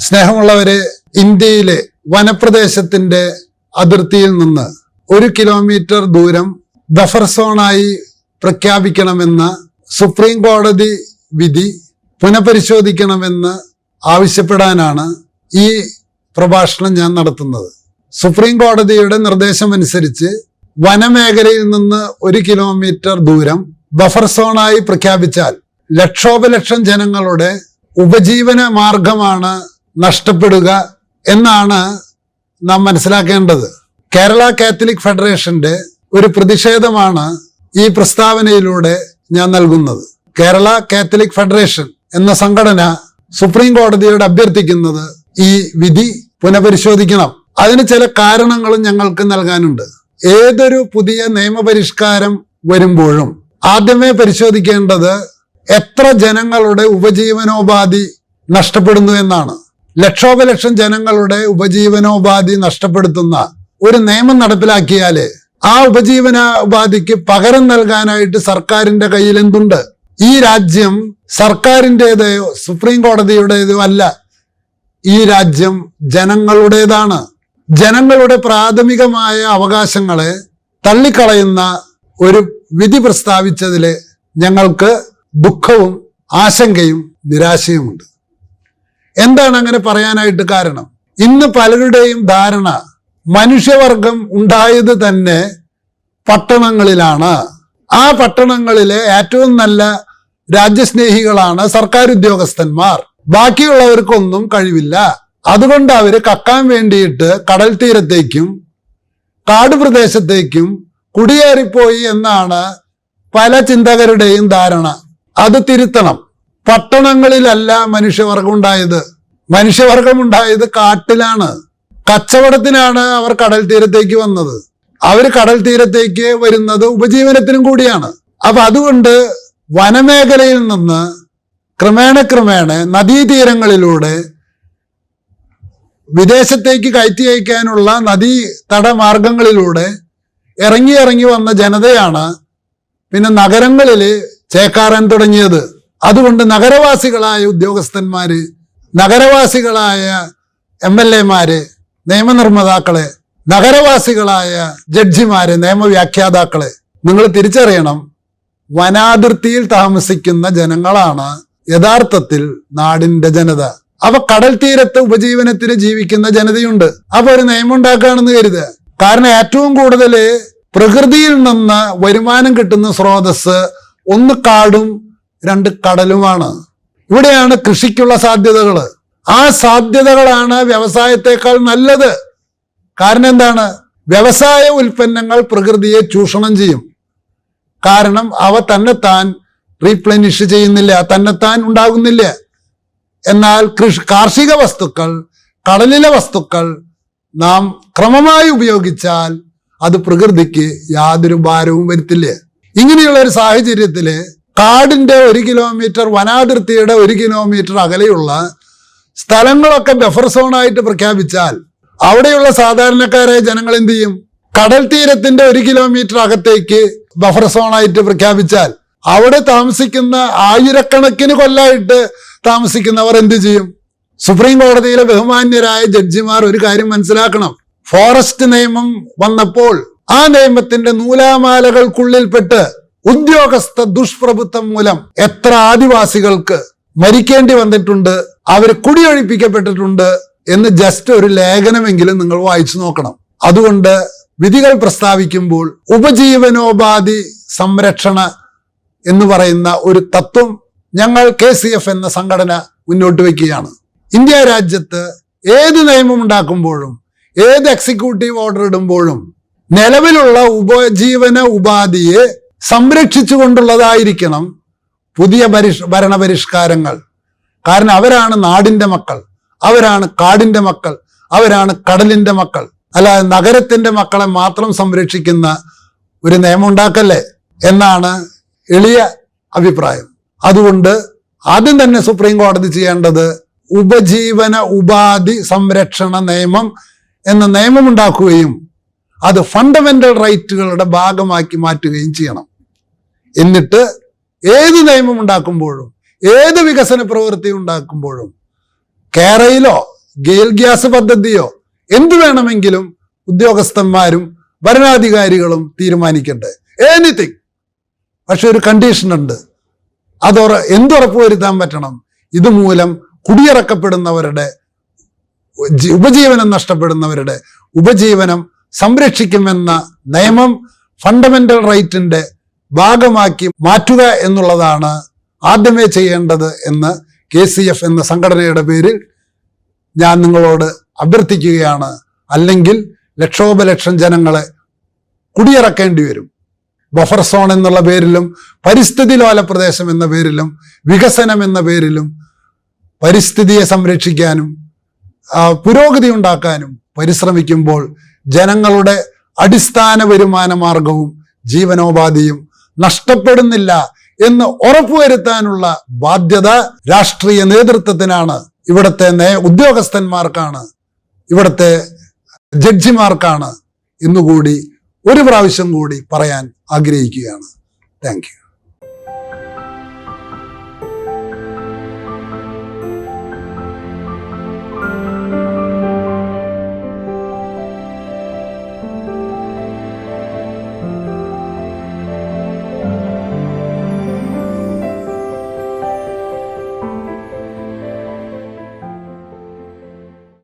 സ്നേഹമുള്ളവരെ ഇന്ത്യയിലെ വനപ്രദേശത്തിന്റെ അതിർത്തിയിൽ നിന്ന് ഒരു കിലോമീറ്റർ ദൂരം ബഫർ സോണായി പ്രഖ്യാപിക്കണമെന്ന സുപ്രീം കോടതി വിധി പുനഃപരിശോധിക്കണമെന്ന് ആവശ്യപ്പെടാനാണ് ഈ പ്രഭാഷണം ഞാൻ നടത്തുന്നത്. സുപ്രീം കോടതിയുടെ നിർദ്ദേശമനുസരിച്ച് വനമേഖലയിൽ നിന്ന് ഒരു കിലോമീറ്റർ ദൂരം ബഫർ സോണായി പ്രഖ്യാപിച്ചാൽ ലക്ഷോപലക്ഷം ജനങ്ങളുടെ ഉപജീവന മാർഗമാണ് നഷ്ടപ്പെടുക എന്നാണ് നാം മനസ്സിലാക്കേണ്ടത്. കേരള കാത്തലിക് ഫെഡറേഷന്റെ ഒരു പ്രതിഷേധമാണ് ഈ പ്രസ്താവനയിലൂടെ ഞാൻ നൽകുന്നത്. കേരള കാത്തലിക് ഫെഡറേഷൻ എന്ന സംഘടന സുപ്രീം കോടതിയോട് അഭ്യർത്ഥിക്കുന്നത് ഈ വിധി പുനഃപരിശോധിക്കണം. അതിന് ചില കാരണങ്ങളും ഞങ്ങൾക്ക് നൽകാനുണ്ട്. ഏതൊരു പുതിയ നിയമപരിഷ്കാരം വരുമ്പോഴും ആദ്യമേ പരിശോധിക്കേണ്ടത് എത്ര ജനങ്ങളുടെ ഉപജീവനോപാധി നഷ്ടപ്പെടുന്നു എന്നാണ്. ലക്ഷോപലക്ഷം ജനങ്ങളുടെ ഉപജീവനോപാധി നഷ്ടപ്പെടുത്തുന്ന ഒരു നിയമം നടപ്പിലാക്കിയാൽ ആ ഉപജീവന ഉപാധിക്ക് പകരം നൽകാനായിട്ട് സർക്കാരിന്റെ കയ്യിൽ എന്തുണ്ട്? ഈ രാജ്യം സർക്കാരിന്റെതയോ സുപ്രീം കോടതിയുടേതോ അല്ല. ഈ രാജ്യം ജനങ്ങളുടേതാണ്. ജനങ്ങളുടെ പ്രാഥമികമായ അവകാശങ്ങളെ തള്ളിക്കളയുന്ന ഒരു വിധി പ്രസ്താവിച്ചതിൽ ഞങ്ങൾക്ക് ദുഃഖവും ആശങ്കയും നിരാശയുമുണ്ട്. എന്താണ് അങ്ങനെ പറയാനായിട്ട് കാരണം? ഇന്ന് പലരുടെയും ധാരണ മനുഷ്യവർഗം ഉണ്ടായത് തന്നെ പട്ടണങ്ങളിലാണ്. ആ പട്ടണങ്ങളിലെ ഏറ്റവും നല്ല രാജ്യസ്നേഹികളാണ് സർക്കാർ ഉദ്യോഗസ്ഥന്മാർ ബാക്കിയുള്ളവർക്കൊന്നും കഴിവില്ല. അതുകൊണ്ട് അവർ കക്കാൻ വേണ്ടിയിട്ട് കടൽ തീരത്തേക്കും കാട് പ്രദേശത്തേക്കും കുടിയേറിപ്പോയി എന്നാണ് പല ചിന്തകരുടെയും ധാരണ. അത് തിരുത്തണം. പട്ടണങ്ങളിലല്ല മനുഷ്യവർഗം ഉണ്ടായത് മനുഷ്യവർഗം ഉണ്ടായത് കാട്ടിലാണ്. കച്ചവടത്തിനാണ് അവർ കടൽ തീരത്തേക്ക് വന്നത്. അവർ കടൽ തീരത്തേക്ക് വരുന്നത് ഉപജീവനത്തിനും കൂടിയാണ്. അപ്പൊ അതുകൊണ്ട് വനമേഖലയിൽ നിന്ന് ക്രമേണ ക്രമേണ നദീതീരങ്ങളിലൂടെ വിദേശത്തേക്ക് കയറ്റി അയക്കാനുള്ള നദീ തടമാർഗങ്ങളിലൂടെ ഇറങ്ങി ഇറങ്ങി വന്ന ജനതയാണ് പിന്നെ നഗരങ്ങളിൽ ചേക്കാറാൻ തുടങ്ങിയത്. അതുകൊണ്ട് നഗരവാസികളായ ഉദ്യോഗസ്ഥന്മാര് നഗരവാസികളായ എം എൽ എമാര് നിയമനിർമ്മാതാക്കളെ നഗരവാസികളായ ജഡ്ജിമാര് നിയമവ്യാഖ്യാതാക്കളെ നിങ്ങൾ തിരിച്ചറിയണം വനാതിർത്തിയിൽ താമസിക്കുന്ന ജനങ്ങളാണ് യഥാർത്ഥത്തിൽ നാടിന്റെ ജനത. അവ കടൽ തീരത്ത് ഉപജീവനത്തിന് ജീവിക്കുന്ന ജനതയുണ്ട്. അവ ഒരു നിയമം ഉണ്ടാക്കുകയാണെന്ന് കരുതുക. കാരണം ഏറ്റവും കൂടുതൽ പ്രകൃതിയിൽ നിന്ന് വരുമാനം കിട്ടുന്ന സ്രോതസ് ഒന്ന് കാടും രണ്ട് കടലുമാണ്. ഇവിടെയാണ് കൃഷിക്കുള്ള സാധ്യതകൾ. ആ സാധ്യതകളാണ് വ്യവസായത്തെക്കാൾ നല്ലത്. കാരണം എന്താണ്? വ്യവസായ ഉൽപ്പന്നങ്ങൾ പ്രകൃതിയെ ചൂഷണം ചെയ്യും. കാരണം അവ തന്നെ താൻ റീപ്ലനിഷ് ചെയ്യുന്നില്ല തന്നെ താൻ ഉണ്ടാകുന്നില്ല. എന്നാൽ കൃഷി കാർഷിക വസ്തുക്കൾ കടലിലെ വസ്തുക്കൾ നാം ക്രമമായി ഉപയോഗിച്ചാൽ അത് പ്രകൃതിക്ക് യാതൊരു ഭാരവും വരുത്തില്ല. ഇങ്ങനെയുള്ള ഒരു സാഹചര്യത്തിൽ കാടിന്റെ ഒരു കിലോമീറ്റർ വനാതിർത്തിയുടെ ഒരു കിലോമീറ്റർ അകലെയുള്ള സ്ഥലങ്ങളൊക്കെ ബഫർ സോണായിട്ട് പ്രഖ്യാപിച്ചാൽ അവിടെയുള്ള സാധാരണക്കാരെ ജനങ്ങൾ എന്ത് ചെയ്യും? കടൽ തീരത്തിന്റെ ഒരു കിലോമീറ്റർ അകത്തേക്ക് ബഫർ സോണായിട്ട് പ്രഖ്യാപിച്ചാൽ അവിടെ താമസിക്കുന്ന ആയിരക്കണക്കിന് കൊല്ലായിട്ട് താമസിക്കുന്നവർ എന്ത് ചെയ്യും? സുപ്രീം കോടതിയിലെ ബഹുമാന്യരായ ജഡ്ജിമാർ ഒരു കാര്യം മനസ്സിലാക്കണം. ഫോറസ്റ്റ് നിയമം വന്നപ്പോൾ ആ നിയമത്തിന്റെ നൂലാമാലകൾക്കുള്ളിൽപ്പെട്ട് ഉദ്യോഗസ്ഥ ദുഷ്പ്രഭുത്വം മൂലം എത്ര ആദിവാസികൾക്ക് മരിക്കേണ്ടി വന്നിട്ടുണ്ട് അവർ കുടിയൊഴിപ്പിക്കപ്പെട്ടിട്ടുണ്ട് എന്ന് ജസ്റ്റ് ഒരു ലേഖനമെങ്കിലും നിങ്ങൾ വായിച്ചു നോക്കണം. അതുകൊണ്ട് വിധികൾ പ്രസ്താവിക്കുമ്പോൾ ഉപജീവനോപാധി സംരക്ഷണ എന്ന് പറയുന്ന ഒരു തത്വം ഞങ്ങൾ കെ സി എഫ് എന്ന സംഘടന മുന്നോട്ട് വയ്ക്കുകയാണ് ഇന്ത്യ രാജ്യത്ത് ഏത് നിയമം ഉണ്ടാക്കുമ്പോഴും ഏത് എക്സിക്യൂട്ടീവ് ഓർഡർ ഇടുമ്പോഴും നിലവിലുള്ള ഉപജീവന ഉപാധിയെ സംരക്ഷിച്ചുകൊണ്ടുള്ളതായിരിക്കണം പുതിയ പരിഷ് ഭരണപരിഷ്കാരങ്ങൾ. കാരണം അവരാണ് നാടിന്റെ മക്കൾ. അവരാണ് കാടിന്റെ മക്കൾ. അവരാണ് കടലിന്റെ മക്കൾ. അല്ലാതെ നഗരത്തിന്റെ മക്കളെ മാത്രം സംരക്ഷിക്കുന്ന ഒരു നിയമം ഉണ്ടാക്കല്ലേ എന്നാണ് എളിയ അഭിപ്രായം. അതുകൊണ്ട് ആദ്യം തന്നെ സുപ്രീം കോടതി ചെയ്യേണ്ടത് ഉപജീവന ഉപാധി സംരക്ഷണ നിയമം എന്ന നിയമം ഉണ്ടാക്കുകയും അത് ഫണ്ടമെന്റൽ റൈറ്റുകളുടെ ഭാഗമാക്കി മാറ്റുകയും ചെയ്യണം. എന്നിട്ട് ഏത് നിയമം ഉണ്ടാക്കുമ്പോഴും ഏത് വികസന പ്രവൃത്തി ഉണ്ടാക്കുമ്പോഴും കേരയിലോ ഗെയിൽ ഗ്യാസ് പദ്ധതിയോ എന്തു വേണമെങ്കിലും ഉദ്യോഗസ്ഥന്മാരും ഭരണാധികാരികളും തീരുമാനിക്കട്ടെ. എനിത്തിങ് പക്ഷെ ഒരു കണ്ടീഷൻ ഉണ്ട്. അതൊറ എന്തുറപ്പ് വരുത്താൻ പറ്റണം? ഇതുമൂലം കുടിയിറക്കപ്പെടുന്നവരുടെ ഉപജീവനം നഷ്ടപ്പെടുന്നവരുടെ ഉപജീവനം സംരക്ഷിക്കുമെന്ന നിയമം ഫണ്ടമെന്റൽ റൈറ്റിന്റെ ഭാഗമാക്കി മാറ്റുക എന്നുള്ളതാണ് ആദ്യമേ ചെയ്യേണ്ടത് എന്ന് കെ സി എഫ് എന്ന സംഘടനയുടെ പേരിൽ ഞാൻ നിങ്ങളോട് അഭ്യർത്ഥിക്കുകയാണ്. അല്ലെങ്കിൽ ലക്ഷോപലക്ഷം ജനങ്ങളെ കുടിയിറക്കേണ്ടി വരും. ബഫർ സോൺ എന്നുള്ള പേരിലും പരിസ്ഥിതി ലോല പ്രദേശം എന്ന പേരിലും വികസനം എന്ന പേരിലും പരിസ്ഥിതിയെ സംരക്ഷിക്കാനും പുരോഗതി ഉണ്ടാക്കാനും പരിശ്രമിക്കുമ്പോൾ ജനങ്ങളുടെ അടിസ്ഥാന വരുമാന മാർഗവും ജീവനോപാധിയും നഷ്ടപ്പെടുന്നില്ല എന്ന് ഉറപ്പുവരുത്താനുള്ള ബാധ്യത രാഷ്ട്രീയ നേതൃത്വത്തിനാണ്. ഇവിടുത്തെ ഉദ്യോഗസ്ഥന്മാർക്കാണ്. ഇവിടുത്തെ ജഡ്ജിമാർക്കാണ് ഇന്നുകൂടി ഒരു പ്രാവശ്യം കൂടി പറയാൻ ആഗ്രഹിക്കുകയാണ്. Thank you.